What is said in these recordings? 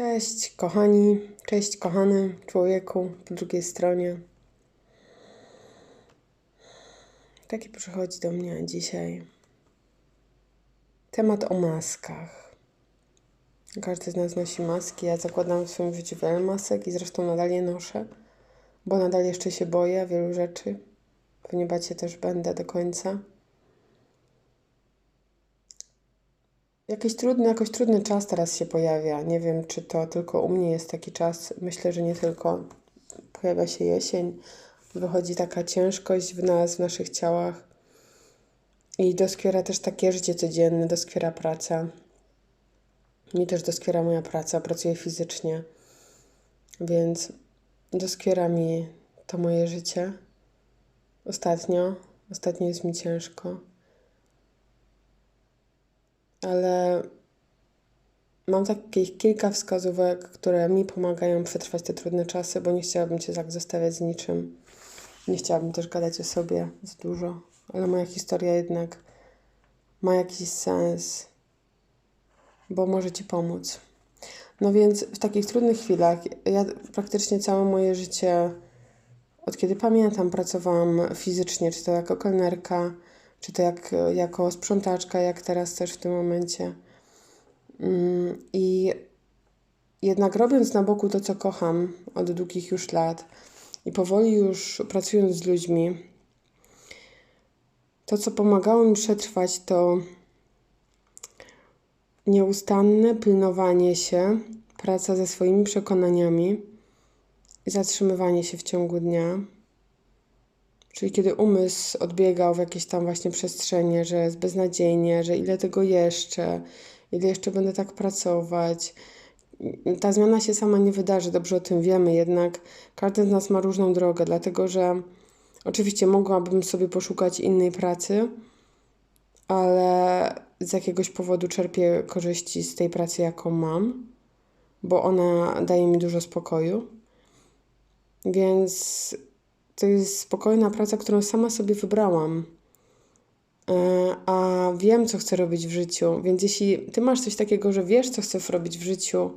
Cześć, kochani, cześć, kochany człowieku po drugiej stronie. Taki przychodzi do mnie dzisiaj temat o maskach. Każdy z nas nosi maski. Ja zakładam w swoim życiu wiele masek i zresztą nadal je noszę, bo nadal jeszcze się boję wielu rzeczy. Pewnie bać się też będę do końca. Jakiś trudny, jakoś trudny czas teraz się pojawia. Nie wiem, czy to tylko u mnie jest taki czas. Myślę, że nie tylko. Pojawia się jesień, wychodzi taka ciężkość w nas, w naszych ciałach. I doskwiera też takie życie codzienne, doskwiera praca. Mi też doskwiera moja praca, pracuję fizycznie, więc doskwiera mi to moje życie. Ostatnio, ostatnio jest mi ciężko ale mam takich kilka wskazówek, które mi pomagają przetrwać te trudne czasy, bo nie chciałabym Cię tak zostawiać z niczym. Nie chciałabym też gadać o sobie za dużo, ale moja historia jednak ma jakiś sens, bo może Ci pomóc. No więc w takich trudnych chwilach, ja praktycznie całe moje życie, od kiedy pamiętam, pracowałam fizycznie, czy to jako kelnerka, czy to jak, jako sprzątaczka, jak teraz też w tym momencie. Mm, I jednak robiąc na boku to, co kocham od długich już lat i powoli już pracując z ludźmi, to, co pomagało mi przetrwać, to nieustanne pilnowanie się, praca ze swoimi przekonaniami i zatrzymywanie się w ciągu dnia Czyli kiedy umysł odbiegał w jakieś tam właśnie przestrzenie, że jest beznadziejnie, że ile tego jeszcze, ile jeszcze będę tak pracować. Ta zmiana się sama nie wydarzy, dobrze o tym wiemy, jednak każdy z nas ma różną drogę, dlatego że oczywiście mogłabym sobie poszukać innej pracy, ale z jakiegoś powodu czerpię korzyści z tej pracy, jaką mam, bo ona daje mi dużo spokoju. Więc to jest spokojna praca, którą sama sobie wybrałam. E, a wiem, co chcę robić w życiu. Więc jeśli ty masz coś takiego, że wiesz, co chcesz robić w życiu,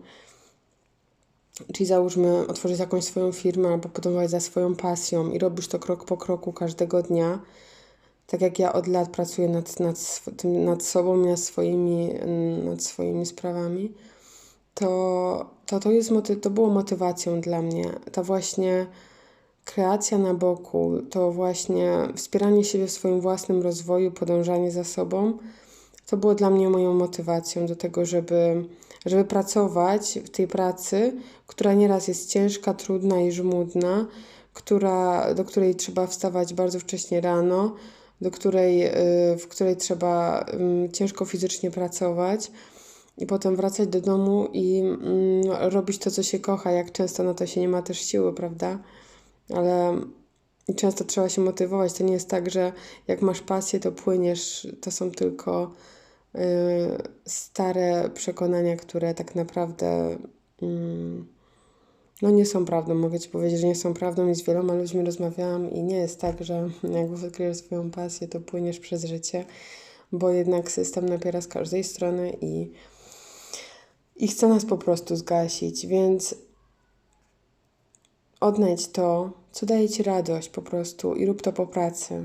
czyli załóżmy otworzyć jakąś swoją firmę albo podążać za swoją pasją i robisz to krok po kroku każdego dnia, tak jak ja od lat pracuję nad, nad, nad sobą i nad swoimi, nad swoimi sprawami, to, to, to, jest moty- to było motywacją dla mnie. Ta właśnie Kreacja na boku to właśnie wspieranie siebie w swoim własnym rozwoju, podążanie za sobą. To było dla mnie moją motywacją do tego, żeby, żeby pracować w tej pracy, która nieraz jest ciężka, trudna i żmudna, która, do której trzeba wstawać bardzo wcześnie rano, do której, y, w której trzeba ciężko fizycznie pracować i potem wracać do domu i mm, robić to, co się kocha, jak często na to się nie ma też siły, prawda? Ale często trzeba się motywować. To nie jest tak, że jak masz pasję, to płyniesz. To są tylko y, stare przekonania, które tak naprawdę y, no nie są prawdą. Mogę Ci powiedzieć, że nie są prawdą i z wieloma ludźmi rozmawiałam i nie jest tak, że jak odkryjesz swoją pasję, to płyniesz przez życie, bo jednak system napiera z każdej strony i, i chce nas po prostu zgasić, więc Odnajdź to, co daje Ci radość po prostu i rób to po pracy.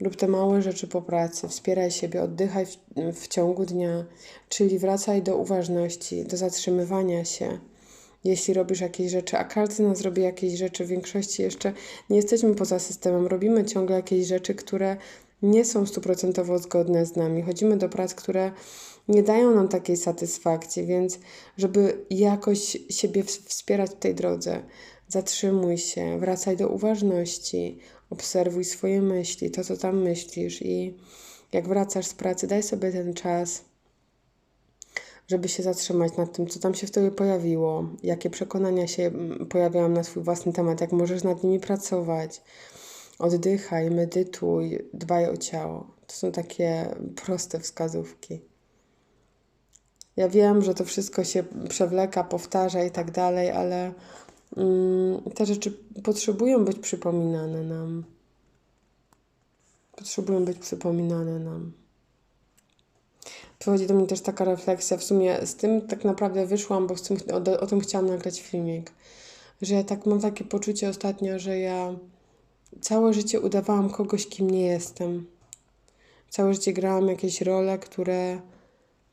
Rób te małe rzeczy po pracy, wspieraj siebie, oddychaj w, w ciągu dnia, czyli wracaj do uważności, do zatrzymywania się. Jeśli robisz jakieś rzeczy, a każdy z nas robi jakieś rzeczy, w większości jeszcze nie jesteśmy poza systemem, robimy ciągle jakieś rzeczy, które nie są stuprocentowo zgodne z nami. Chodzimy do prac, które nie dają nam takiej satysfakcji, więc żeby jakoś siebie wspierać w tej drodze, Zatrzymuj się, wracaj do uważności, obserwuj swoje myśli, to co tam myślisz i jak wracasz z pracy, daj sobie ten czas, żeby się zatrzymać nad tym, co tam się w tobie pojawiło, jakie przekonania się mm, pojawiają na swój własny temat, jak możesz nad nimi pracować. Oddychaj, medytuj, dbaj o ciało. To są takie proste wskazówki. Ja wiem, że to wszystko się przewleka, powtarza i tak dalej, ale te rzeczy potrzebują być przypominane nam. Potrzebują być przypominane nam. przychodzi do mnie też taka refleksja, w sumie z tym tak naprawdę wyszłam, bo tym, o, o tym chciałam nagrać filmik, że ja tak mam takie poczucie ostatnio, że ja całe życie udawałam kogoś, kim nie jestem. Całe życie grałam jakieś role, które,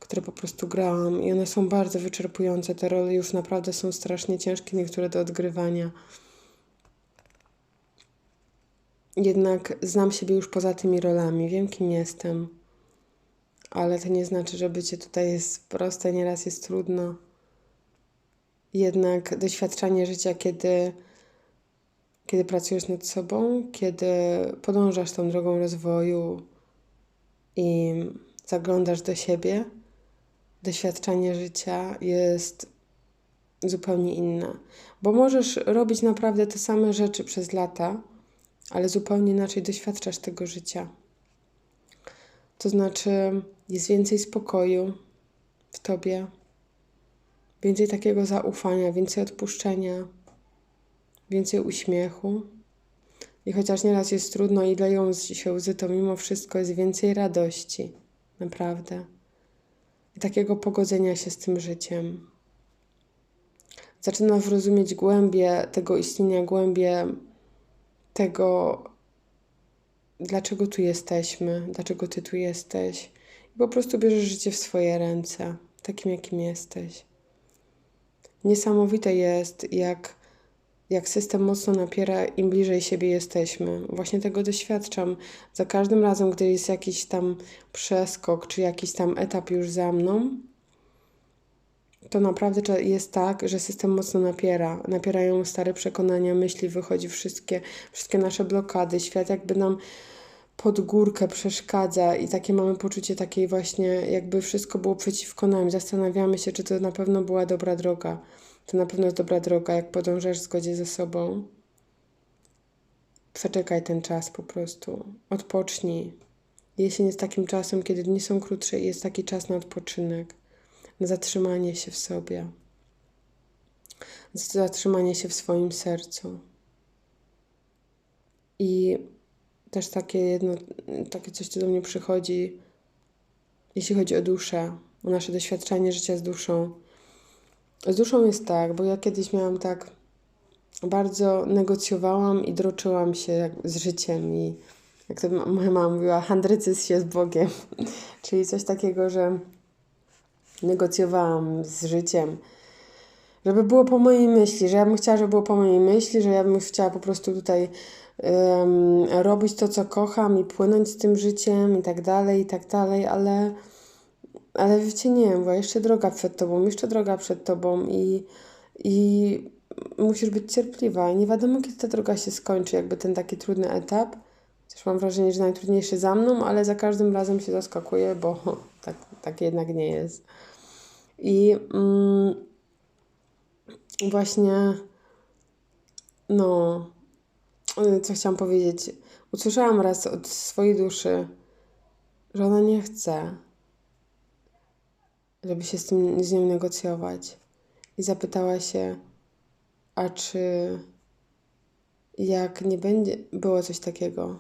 które po prostu grałam i one są bardzo wyczerpujące. Te role już naprawdę są strasznie ciężkie, niektóre do odgrywania. Jednak znam siebie już poza tymi rolami, wiem kim jestem, ale to nie znaczy, że bycie tutaj jest proste, nieraz jest trudno. Jednak doświadczanie życia, kiedy, kiedy pracujesz nad sobą, kiedy podążasz tą drogą rozwoju i zaglądasz do siebie, doświadczenie życia jest zupełnie inne. Bo możesz robić naprawdę te same rzeczy przez lata ale zupełnie inaczej doświadczasz tego życia. To znaczy, jest więcej spokoju w tobie, więcej takiego zaufania, więcej odpuszczenia, więcej uśmiechu. I chociaż nieraz jest trudno i leją się łzy, to mimo wszystko jest więcej radości, naprawdę. I takiego pogodzenia się z tym życiem. Zaczynasz rozumieć głębie tego istnienia, głębie tego, dlaczego tu jesteśmy, dlaczego ty tu jesteś. I po prostu bierzesz życie w swoje ręce, takim jakim jesteś. Niesamowite jest, jak, jak system mocno napiera, im bliżej siebie jesteśmy. Właśnie tego doświadczam. Za każdym razem, gdy jest jakiś tam przeskok, czy jakiś tam etap już za mną, to naprawdę jest tak, że system mocno napiera. Napierają stare przekonania, myśli, wychodzi wszystkie, wszystkie nasze blokady. Świat jakby nam pod górkę przeszkadza i takie mamy poczucie takiej właśnie, jakby wszystko było przeciwko nam. Zastanawiamy się, czy to na pewno była dobra droga. To na pewno jest dobra droga, jak podążasz w zgodzie ze sobą. Przeczekaj ten czas po prostu. Odpocznij. Jesień jest takim czasem, kiedy dni są krótsze i jest taki czas na odpoczynek na zatrzymanie się w sobie, zatrzymanie się w swoim sercu. I też takie jedno, takie coś, co do mnie przychodzi, jeśli chodzi o duszę, o nasze doświadczenie życia z duszą. Z duszą jest tak, bo ja kiedyś miałam tak, bardzo negocjowałam i droczyłam się z życiem i jak to moja mama mówiła, handrycyz się z Bogiem. Czyli coś takiego, że negocjowałam z życiem, żeby było po mojej myśli, że ja bym chciała, żeby było po mojej myśli, że ja bym chciała po prostu tutaj um, robić to, co kocham i płynąć z tym życiem i tak dalej, i tak dalej, ale, ale wiecie, nie, bo jeszcze droga przed tobą, jeszcze droga przed tobą i, i musisz być cierpliwa. Nie wiadomo, kiedy ta droga się skończy, jakby ten taki trudny etap. Też mam wrażenie, że najtrudniejszy za mną, ale za każdym razem się zaskakuję, bo tak, tak jednak nie jest. I mm, właśnie, no, co chciałam powiedzieć. Usłyszałam raz od swojej duszy, że ona nie chce, żeby się z tym z nią negocjować. I zapytała się, a czy jak nie będzie było coś takiego,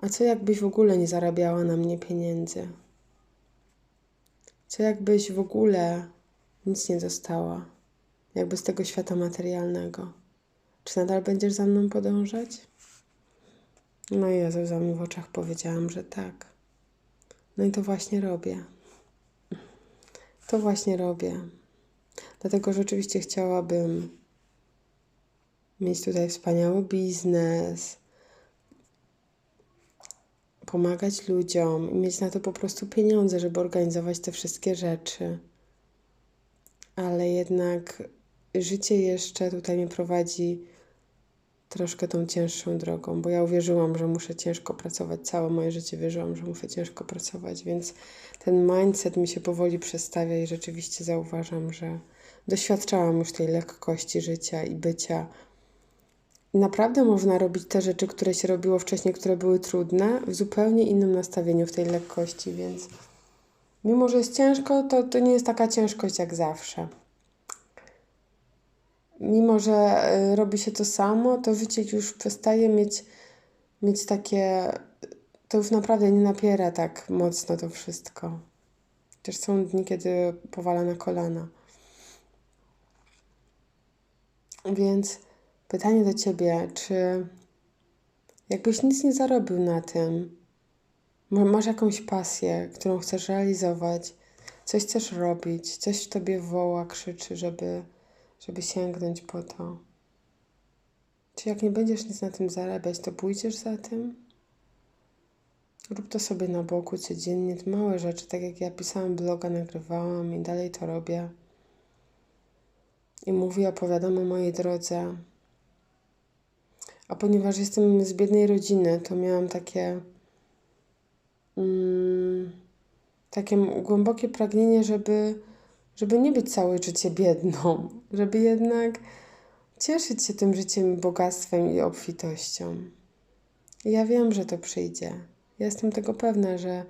a co jakbyś w ogóle nie zarabiała na mnie pieniędzy? Co jakbyś w ogóle nic nie dostała? Jakby z tego świata materialnego. Czy nadal będziesz za mną podążać? No i ja ze łzami w oczach powiedziałam, że tak. No i to właśnie robię. To właśnie robię. Dlatego rzeczywiście chciałabym mieć tutaj wspaniały biznes, pomagać ludziom i mieć na to po prostu pieniądze, żeby organizować te wszystkie rzeczy. Ale jednak życie jeszcze tutaj mnie prowadzi troszkę tą cięższą drogą, bo ja uwierzyłam, że muszę ciężko pracować. Całe moje życie wierzyłam, że muszę ciężko pracować, więc ten mindset mi się powoli przestawia i rzeczywiście zauważam, że doświadczałam już tej lekkości życia i bycia naprawdę można robić te rzeczy, które się robiło wcześniej, które były trudne, w zupełnie innym nastawieniu, w tej lekkości, więc mimo, że jest ciężko, to, to nie jest taka ciężkość jak zawsze. Mimo, że y, robi się to samo, to życie już przestaje mieć, mieć takie to już naprawdę nie napiera tak mocno to wszystko. Też są dni, kiedy powala na kolana. Więc pytanie do ciebie, czy jakbyś nic nie zarobił na tym, masz jakąś pasję, którą chcesz realizować, coś chcesz robić, coś w tobie woła, krzyczy, żeby, żeby sięgnąć po to. Czy jak nie będziesz nic na tym zarabiać, to pójdziesz za tym? Rób to sobie na boku codziennie, te małe rzeczy, tak jak ja pisałam bloga, nagrywałam i dalej to robię. I mówię, opowiadam o mojej drodze. A ponieważ jestem z biednej rodziny, to miałam takie mm, takie głębokie pragnienie, żeby, żeby nie być całe życie biedną, żeby jednak cieszyć się tym życiem, bogactwem i obfitością. I ja wiem, że to przyjdzie. Ja jestem tego pewna, że,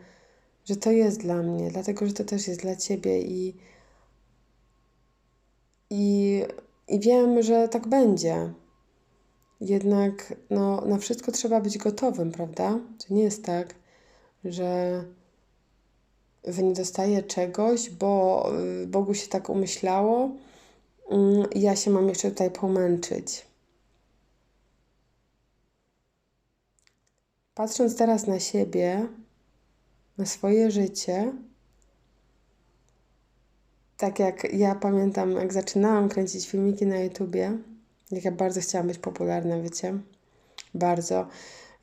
że to jest dla mnie, dlatego że to też jest dla ciebie i, i, i wiem, że tak będzie. Jednak no, na wszystko trzeba być gotowym, prawda? To nie jest tak, że, że nie dostaję czegoś, bo y, Bogu się tak umyślało mm, ja się mam jeszcze tutaj pomęczyć. Patrząc teraz na siebie, na swoje życie, tak jak ja pamiętam, jak zaczynałam kręcić filmiki na YouTubie, jak ja bardzo chciałam być popularna, wiecie, bardzo.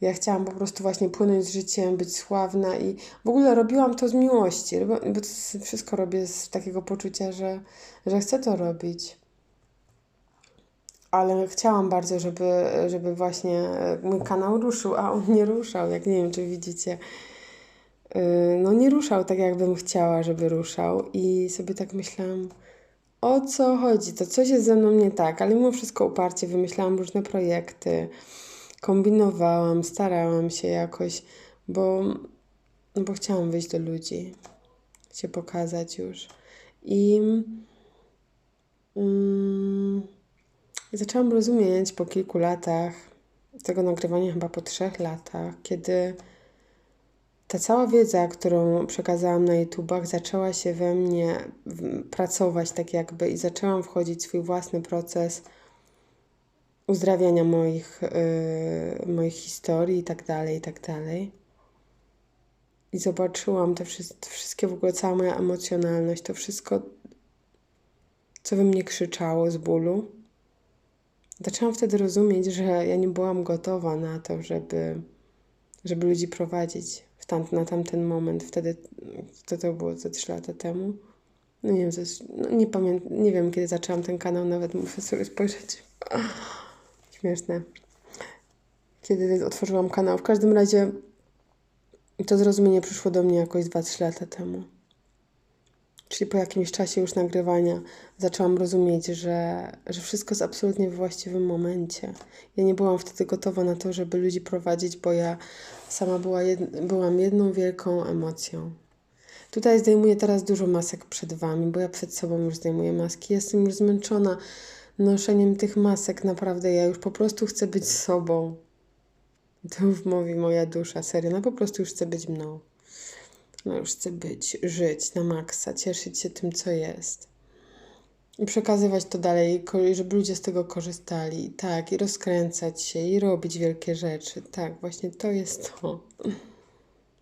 Ja chciałam po prostu właśnie płynąć z życiem, być sławna i w ogóle robiłam to z miłości, bo, wszystko robię z takiego poczucia, że, że chcę to robić. Ale chciałam bardzo, żeby, żeby właśnie mój kanał ruszył, a on nie ruszał, jak nie wiem, czy widzicie. Yy, no nie ruszał tak, jakbym chciała, żeby ruszał i sobie tak myślałam, o co chodzi, to coś jest ze mną nie tak, ale mimo wszystko uparcie wymyślałam różne projekty, kombinowałam, starałam się jakoś, bo, no bo chciałam wyjść do ludzi, się pokazać już. I mm, zaczęłam rozumieć po kilku latach, tego nagrywania chyba po trzech latach, kiedy ta cała wiedza, którą przekazałam na YouTubach, zaczęła się we mnie pracować tak jakby i zaczęłam wchodzić w swój własny proces uzdrawiania moich, yy, moich historii i tak dalej, i tak dalej. I zobaczyłam te wszystkie, w ogóle cała moja emocjonalność, to wszystko, co we mnie krzyczało z bólu. Zaczęłam wtedy rozumieć, że ja nie byłam gotowa na to, żeby, żeby ludzi prowadzić w tam, na tamten moment. Wtedy, to, to było ze trzy lata temu. No nie wiem, no nie pamiętam, nie wiem kiedy zaczęłam ten kanał, nawet muszę sobie spojrzeć. Śmieszne. Kiedy otworzyłam kanał. W każdym razie to zrozumienie przyszło do mnie jakoś 2-3 lata temu. Czyli po jakimś czasie już nagrywania zaczęłam rozumieć, że, że wszystko jest absolutnie w właściwym momencie. Ja nie byłam wtedy gotowa na to, żeby ludzi prowadzić, bo ja sama była jed, byłam jedną wielką emocją. Tutaj zdejmuję teraz dużo masek przed Wami, bo ja przed sobą już zdejmuję maski. Jestem już zmęczona noszeniem tych masek. Naprawdę, ja już po prostu chcę być sobą. To mówi moja dusza, serio. No po prostu już chcę być mną. No już chcę być, żyć na maksa, cieszyć się tym, co jest. I przekazywać to dalej, żeby ludzie z tego korzystali. Tak, i rozkręcać się, i robić wielkie rzeczy. Tak, właśnie to jest to.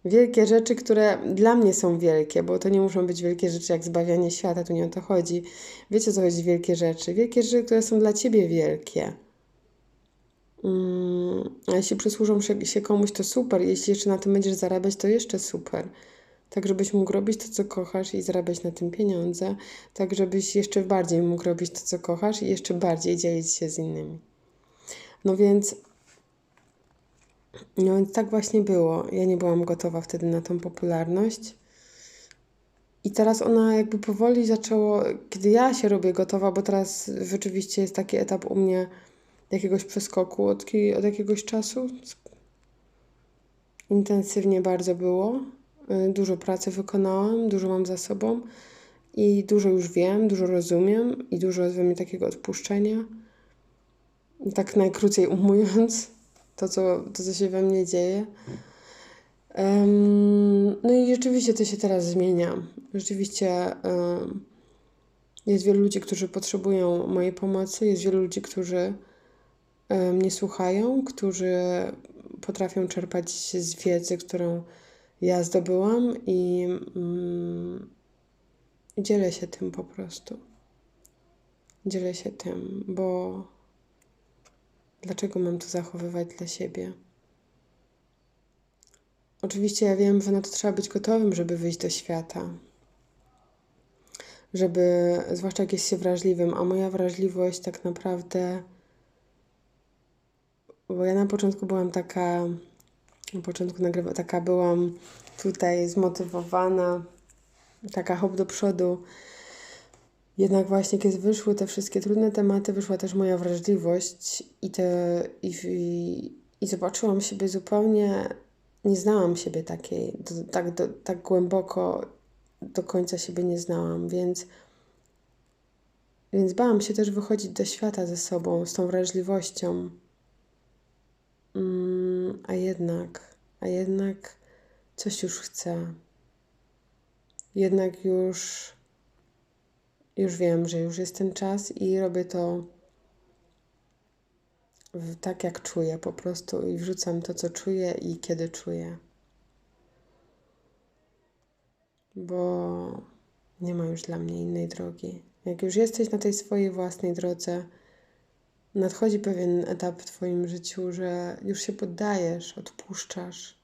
Wielkie rzeczy, które dla mnie są wielkie, bo to nie muszą być wielkie rzeczy jak zbawianie świata, tu nie o to chodzi. Wiecie, o co chodzi wielkie rzeczy? Wielkie rzeczy, które są dla ciebie wielkie. Mm, a jeśli przysłużą się komuś, to super. Jeśli jeszcze na tym będziesz zarabiać, to jeszcze super. Tak, żebyś mógł robić to, co kochasz i zarabiać na tym pieniądze. Tak, żebyś jeszcze bardziej mógł robić to, co kochasz i jeszcze bardziej dzielić się z innymi. No więc no więc tak właśnie było. Ja nie byłam gotowa wtedy na tą popularność. I teraz ona jakby powoli zaczęło, kiedy ja się robię gotowa, bo teraz rzeczywiście jest taki etap u mnie jakiegoś przeskoku od, od jakiegoś czasu. Intensywnie bardzo było. Y, dużo pracy wykonałam, dużo mam za sobą i dużo już wiem, dużo rozumiem i dużo jest we mnie takiego odpuszczenia. Tak najkrócej umując to, co, to, co się we mnie dzieje. no i rzeczywiście to się teraz zmienia. Rzeczywiście jest wielu ludzi, którzy potrzebują mojej pomocy, jest wielu ludzi, którzy mnie słuchają, którzy potrafią czerpać z wiedzy, którą ja zdobyłam i mm, dzielę się tym po prostu. Dzielę się tym, bo dlaczego mam to zachowywać dla siebie? Oczywiście ja wiem, że na to trzeba być gotowym, żeby wyjść do świata. Żeby, zwłaszcza jak jest się wrażliwym, a moja wrażliwość tak naprawdę, bo ja na początku byłam taka, na początku nagrywa, taka byłam tutaj zmotywowana, taka hop do przodu. Jednak właśnie kiedy wyszły te wszystkie trudne tematy, wyszła też moja wrażliwość i, te, i, i, i zobaczyłam siebie zupełnie nie znałam siebie takiej, do, tak, do, tak głęboko do końca siebie nie znałam, więc, więc bałam się też wychodzić do świata ze sobą, z tą wrażliwością. Mm, a jednak, a jednak coś już chcę. Jednak już, już wiem, że już jest ten czas i robię to tak jak czuję po prostu i wrzucam to, co czuję i kiedy czuję. Bo nie ma już dla mnie innej drogi. Jak już jesteś na tej swojej własnej drodze, nadchodzi pewien etap w Twoim życiu, że już się poddajesz, odpuszczasz.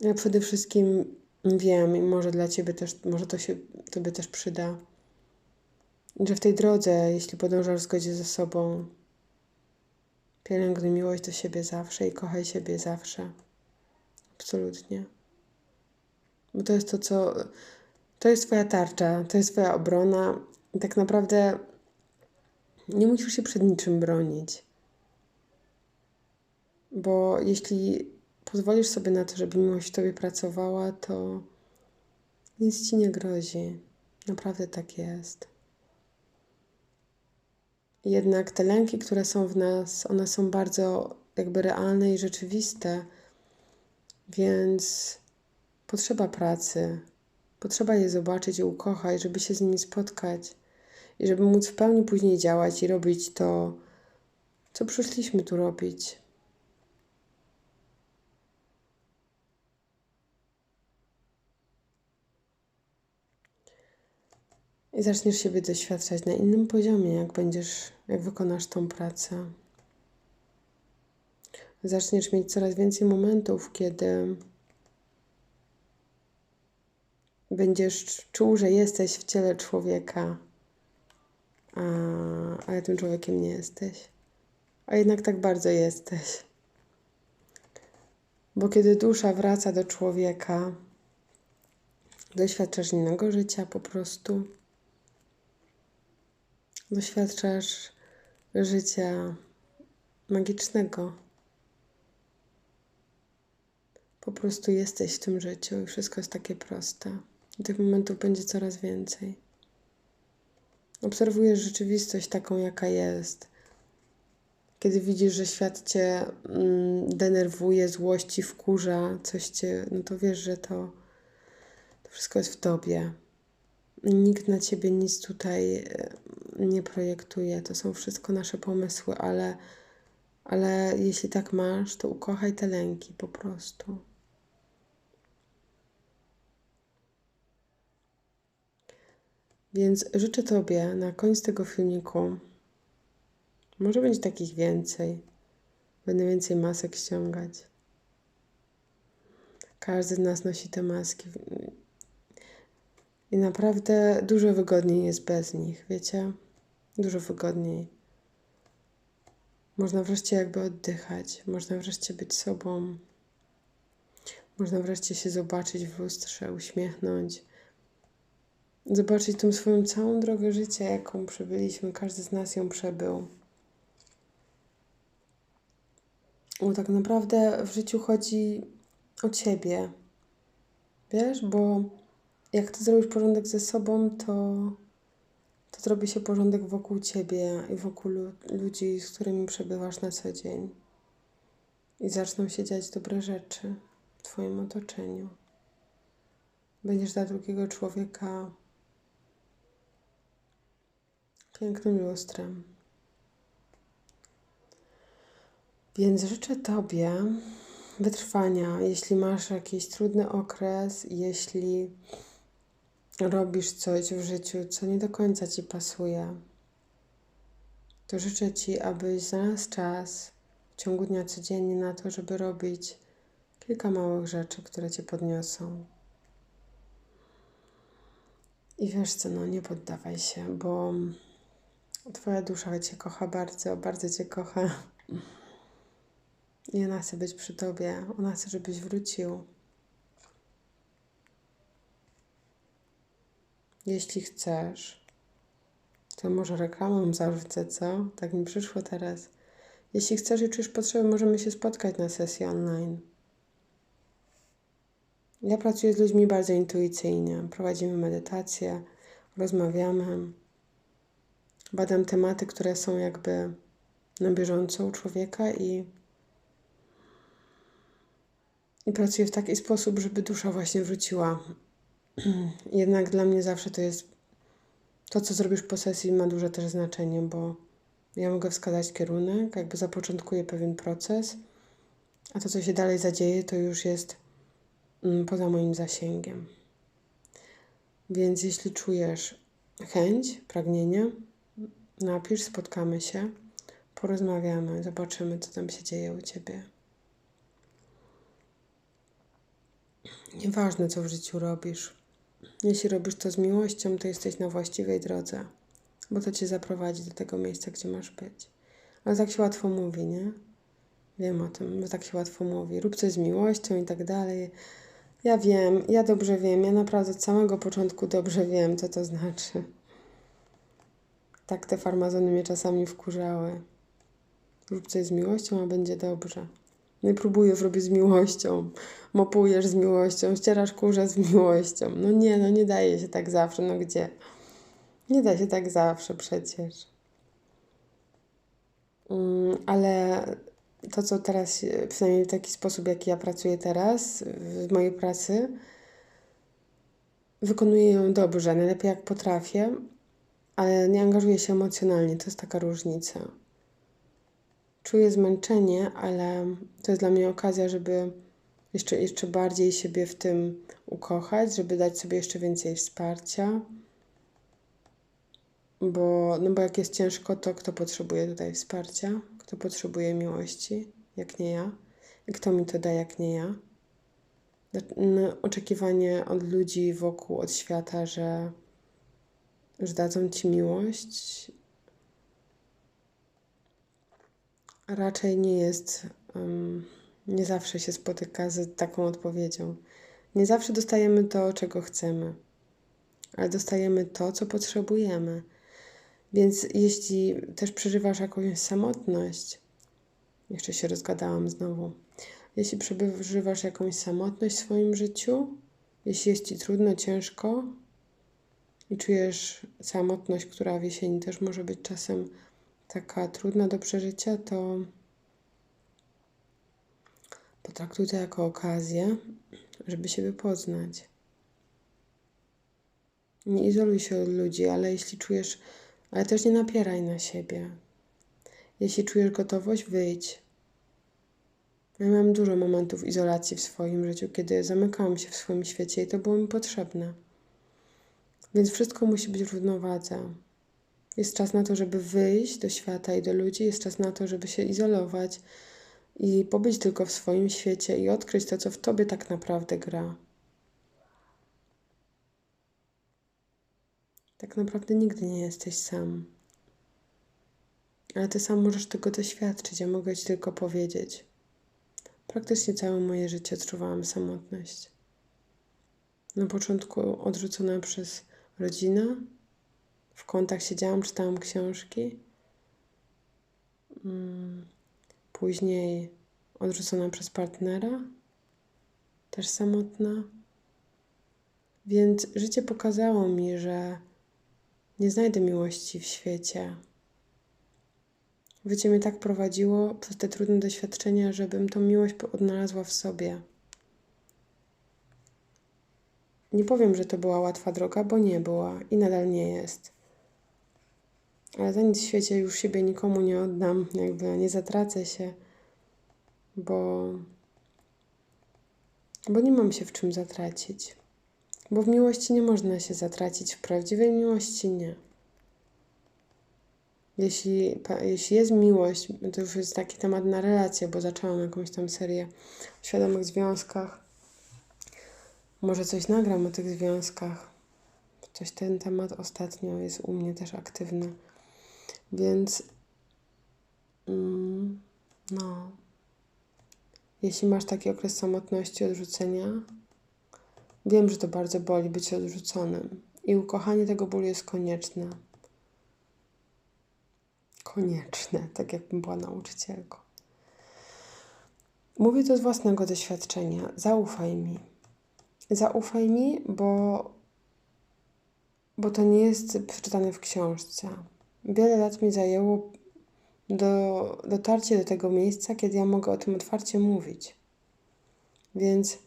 Ja przede wszystkim wiem i może dla Ciebie też, może to się Tobie też przyda, że w tej drodze, jeśli podążasz w zgodzie ze sobą, Pielęgnuj miłość do siebie zawsze i kochaj siebie zawsze. Absolutnie. Bo to jest to, co. To jest Twoja tarcza, to jest Twoja obrona. I tak naprawdę nie musisz się przed niczym bronić. Bo jeśli pozwolisz sobie na to, żeby miłość w Tobie pracowała, to nic Ci nie grozi. Naprawdę tak jest. Jednak te lęki, które są w nas, one są bardzo jakby realne i rzeczywiste, więc potrzeba pracy, potrzeba je zobaczyć i ukochać, żeby się z nimi spotkać i żeby móc w pełni później działać i robić to, co przyszliśmy tu robić. I zaczniesz siebie doświadczać na innym poziomie, jak będziesz, jak wykonasz tą pracę. Zaczniesz mieć coraz więcej momentów, kiedy będziesz czuł, że jesteś w ciele człowieka, a, ale tym człowiekiem nie jesteś. A jednak tak bardzo jesteś. Bo kiedy dusza wraca do człowieka, doświadczasz innego życia po prostu doświadczasz życia magicznego. Po prostu jesteś w tym życiu i wszystko jest takie proste. I tych momentów będzie coraz więcej. Obserwujesz rzeczywistość taką, jaka jest. Kiedy widzisz, że świat cię mm, denerwuje, złości, wkurza, coś cię, no to wiesz, że to, to wszystko jest w tobie. Nikt na ciebie nic tutaj e, nie projektuje. To są wszystko nasze pomysły, ale, ale jeśli tak masz, to ukochaj te lęki po prostu. Więc życzę Tobie na koniec tego filmiku, może będzie takich więcej, będę więcej masek ściągać. Każdy z nas nosi te maski. I naprawdę dużo wygodniej jest bez nich, wiecie? Dużo wygodniej. Można wreszcie jakby oddychać, można wreszcie być sobą. Można wreszcie się zobaczyć w lustrze, uśmiechnąć. Zobaczyć tą swoją całą drogę życia, jaką przebyliśmy. Każdy z nas ją przebył. Bo tak naprawdę w życiu chodzi o ciebie. Wiesz, bo jak ty zrobisz porządek ze sobą, to, to zrobi się porządek wokół ciebie i wokół ludzi, z którymi przebywasz na co dzień. I zaczną się dziać dobre rzeczy. w Twoim otoczeniu. Będziesz dla drugiego człowieka pięknym lustrem. Więc życzę Tobie wytrwania, jeśli masz jakiś trudny okres, jeśli robisz coś w życiu, co nie do końca Ci pasuje, to życzę Ci, abyś znalazł czas w ciągu dnia codziennie na to, żeby robić kilka małych rzeczy, które Cię podniosą. I wiesz co, no nie poddawaj się, bo Twoja dusza Cię kocha bardzo, bardzo Cię kocha. I ona chce być przy Tobie, ona chce, żebyś wrócił. Jeśli chcesz, to może reklamą zarzucę, co? Tak mi przyszło teraz. Jeśli chcesz i czujesz potrzebę, możemy się spotkać na sesji online. Ja pracuję z ludźmi bardzo intuicyjnie. Prowadzimy medytację, rozmawiamy. Badam tematy, które są jakby na bieżąco u człowieka i, i pracuję w taki sposób, żeby dusza właśnie wróciła. Jednak dla mnie zawsze to jest to, co zrobisz po sesji, ma duże też znaczenie, bo ja mogę wskazać kierunek, jakby zapoczątkuję pewien proces, a to, co się dalej zadzieje, to już jest mm, poza moim zasięgiem. Więc jeśli czujesz chęć, pragnienie, napisz, spotkamy się, porozmawiamy, zobaczymy, co tam się dzieje u ciebie. Nieważne, co w życiu robisz. Jeśli robisz to z miłością, to jesteś na właściwej drodze, bo to cię zaprowadzi do tego miejsca, gdzie masz być. Ale tak się łatwo mówi, nie? Wiem o tym, bo tak się łatwo mówi. Rób coś z miłością i tak dalej. Ja wiem, ja dobrze wiem, ja naprawdę od samego początku dobrze wiem, co to znaczy. Tak te farmazony mnie czasami wkurzały. Rób coś z miłością, a będzie dobrze. No i próbujesz, robić z miłością, mopujesz z miłością, ścierasz kurze z miłością. No nie, no nie daje się tak zawsze, no gdzie? Nie da się tak zawsze przecież. Mm, ale to, co teraz, przynajmniej w taki sposób, jaki ja pracuję teraz, w mojej pracy, wykonuję ją dobrze, najlepiej jak potrafię, ale nie angażuję się emocjonalnie. To jest taka różnica. Czuję zmęczenie, ale to jest dla mnie okazja, żeby jeszcze, jeszcze bardziej siebie w tym ukochać, żeby dać sobie jeszcze więcej wsparcia. Bo, no bo jak jest ciężko, to kto potrzebuje tutaj wsparcia? Kto potrzebuje miłości, jak nie ja? I kto mi to da, jak nie ja? No, oczekiwanie od ludzi wokół, od świata, że, że dadzą ci miłość, raczej nie jest, um, nie zawsze się spotyka z taką odpowiedzią. Nie zawsze dostajemy to, czego chcemy, ale dostajemy to, co potrzebujemy. Więc jeśli też przeżywasz jakąś samotność, jeszcze się rozgadałam znowu, jeśli przeżywasz jakąś samotność w swoim życiu, jeśli jest ci trudno, ciężko i czujesz samotność, która w jesieni też może być czasem taka trudna do przeżycia, to potraktuj to jako okazję, żeby siebie poznać. Nie izoluj się od ludzi, ale jeśli czujesz, ale też nie napieraj na siebie. Jeśli czujesz gotowość, wyjdź. Ja miałam dużo momentów izolacji w swoim życiu, kiedy zamykałam się w swoim świecie i to było mi potrzebne. Więc wszystko musi być w równowadze. Jest czas na to, żeby wyjść do świata i do ludzi, jest czas na to, żeby się izolować i pobyć tylko w swoim świecie i odkryć to, co w tobie tak naprawdę gra. Tak naprawdę nigdy nie jesteś sam. Ale ty sam możesz tego doświadczyć, ja mogę ci tylko powiedzieć. Praktycznie całe moje życie odczuwałam samotność. Na początku odrzucona przez rodzinę, w kątach siedziałam, czytałam książki. Mm, później odrzucona przez partnera, też samotna. Więc życie pokazało mi, że nie znajdę miłości w świecie. Życie mnie tak prowadziło przez te trudne doświadczenia, żebym tą miłość odnalazła w sobie. Nie powiem, że to była łatwa droga, bo nie była i nadal nie jest. Ale za nic w świecie już siebie nikomu nie oddam, jakby nie zatracę się, bo, bo nie mam się w czym zatracić. Bo w miłości nie można się zatracić, w prawdziwej miłości nie. Jeśli, jeśli jest miłość, to już jest taki temat na relację, bo zaczęłam jakąś tam serię o świadomych związkach. Może coś nagram o tych związkach. Coś ten temat ostatnio jest u mnie też aktywny. Więc mm, no. Jeśli masz taki okres samotności, odrzucenia, wiem, że to bardzo boli być odrzuconym. I ukochanie tego bólu jest konieczne. Konieczne, tak jakbym była nauczycielką. Mówię to z własnego doświadczenia. Zaufaj mi. Zaufaj mi, bo, bo to nie jest przeczytane w książce. Wiele lat mi zajęło do, dotarcie do tego miejsca, kiedy ja mogę o tym otwarcie mówić. Więc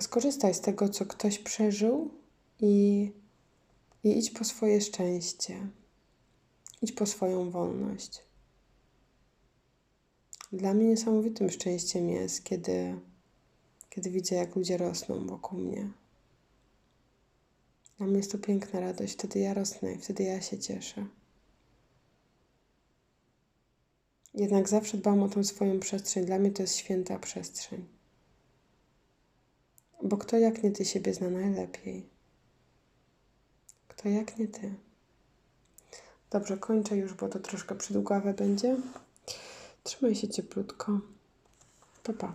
skorzystaj z tego, co ktoś przeżył i, i idź po swoje szczęście. Idź po swoją wolność. Dla mnie niesamowitym szczęściem jest, kiedy, kiedy widzę, jak ludzie rosną wokół mnie. Dla mnie jest to piękna radość. Wtedy ja rosnę i wtedy ja się cieszę. Jednak zawsze dbam o tą swoją przestrzeń. Dla mnie to jest święta przestrzeń. Bo kto jak nie ty siebie zna najlepiej? Kto jak nie ty? Dobrze, kończę już, bo to troszkę przydługawe będzie. Trzymaj się cieplutko. Pa, pa.